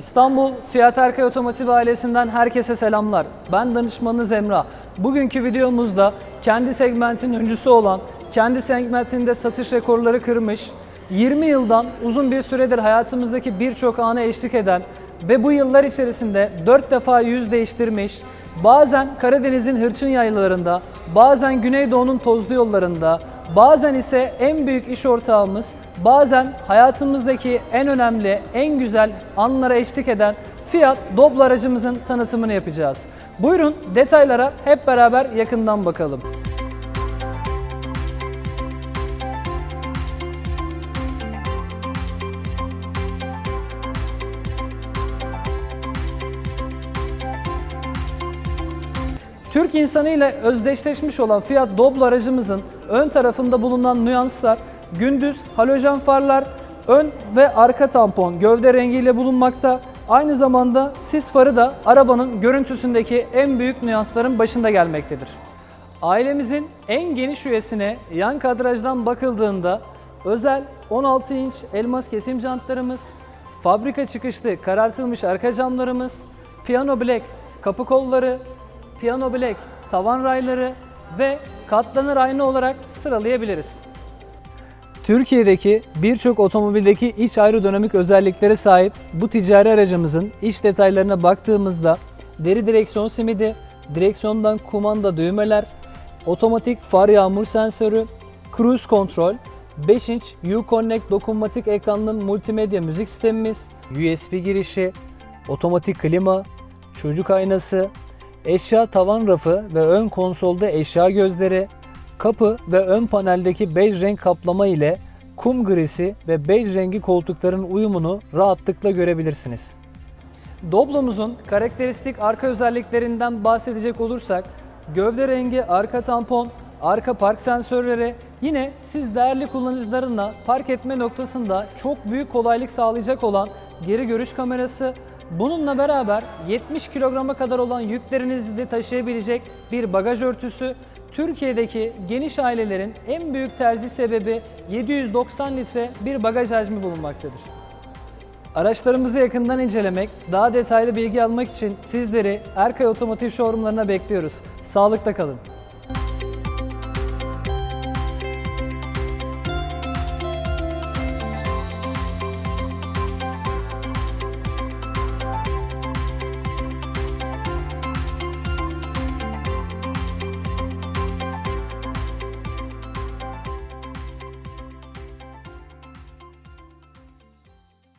İstanbul Fiyat Erkay Otomotiv ailesinden herkese selamlar. Ben danışmanınız Emrah. Bugünkü videomuzda kendi segmentin öncüsü olan, kendi segmentinde satış rekorları kırmış, 20 yıldan uzun bir süredir hayatımızdaki birçok ana eşlik eden ve bu yıllar içerisinde 4 defa yüz değiştirmiş, bazen Karadeniz'in hırçın yaylalarında, bazen Güneydoğu'nun tozlu yollarında, bazen ise en büyük iş ortağımız, bazen hayatımızdaki en önemli, en güzel anlara eşlik eden Fiat Doblo aracımızın tanıtımını yapacağız. Buyurun detaylara hep beraber yakından bakalım. Türk insanı ile özdeşleşmiş olan Fiat Doblo aracımızın ön tarafında bulunan nüanslar gündüz halojen farlar, ön ve arka tampon gövde rengiyle bulunmakta. Aynı zamanda sis farı da arabanın görüntüsündeki en büyük nüansların başında gelmektedir. Ailemizin en geniş üyesine yan kadrajdan bakıldığında özel 16 inç elmas kesim jantlarımız, fabrika çıkışlı karartılmış arka camlarımız, piano black kapı kolları, piano black tavan rayları ve katlanır ayna olarak sıralayabiliriz. Türkiye'deki birçok otomobildeki iç aerodinamik özelliklere sahip bu ticari aracımızın iç detaylarına baktığımızda deri direksiyon simidi, direksiyondan kumanda düğmeler, otomatik far yağmur sensörü, cruise kontrol, 5 inç Uconnect dokunmatik ekranlı multimedya müzik sistemimiz, USB girişi, otomatik klima, çocuk aynası, eşya tavan rafı ve ön konsolda eşya gözleri, kapı ve ön paneldeki bej renk kaplama ile kum grisi ve bej rengi koltukların uyumunu rahatlıkla görebilirsiniz. Doblo'muzun karakteristik arka özelliklerinden bahsedecek olursak gövde rengi arka tampon, arka park sensörleri yine siz değerli kullanıcılarına park etme noktasında çok büyük kolaylık sağlayacak olan geri görüş kamerası, bununla beraber 70 kilograma kadar olan yüklerinizi de taşıyabilecek bir bagaj örtüsü, Türkiye'deki geniş ailelerin en büyük tercih sebebi 790 litre bir bagaj hacmi bulunmaktadır. Araçlarımızı yakından incelemek, daha detaylı bilgi almak için sizleri Erkay Otomotiv Showroom'larına bekliyoruz. Sağlıkla kalın.